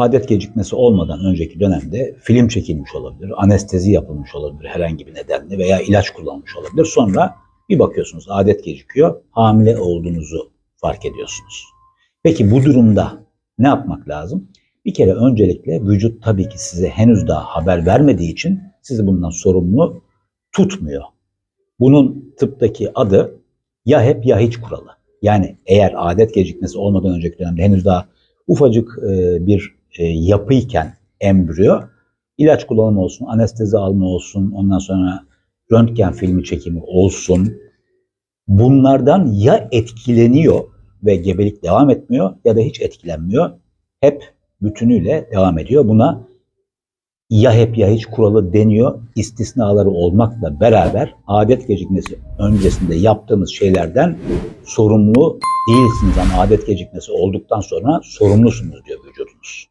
adet gecikmesi olmadan önceki dönemde film çekilmiş olabilir, anestezi yapılmış olabilir herhangi bir nedenle veya ilaç kullanmış olabilir. Sonra bir bakıyorsunuz adet gecikiyor, hamile olduğunuzu fark ediyorsunuz. Peki bu durumda ne yapmak lazım? Bir kere öncelikle vücut tabii ki size henüz daha haber vermediği için sizi bundan sorumlu tutmuyor. Bunun tıptaki adı ya hep ya hiç kuralı. Yani eğer adet gecikmesi olmadan önceki dönemde henüz daha ufacık bir e, yapıyken embriyo ilaç kullanımı olsun, anestezi alma olsun, ondan sonra röntgen filmi çekimi olsun. Bunlardan ya etkileniyor ve gebelik devam etmiyor ya da hiç etkilenmiyor. Hep bütünüyle devam ediyor. Buna ya hep ya hiç kuralı deniyor. İstisnaları olmakla beraber adet gecikmesi öncesinde yaptığınız şeylerden sorumlu değilsiniz ama adet gecikmesi olduktan sonra sorumlusunuz diyor vücudunuz.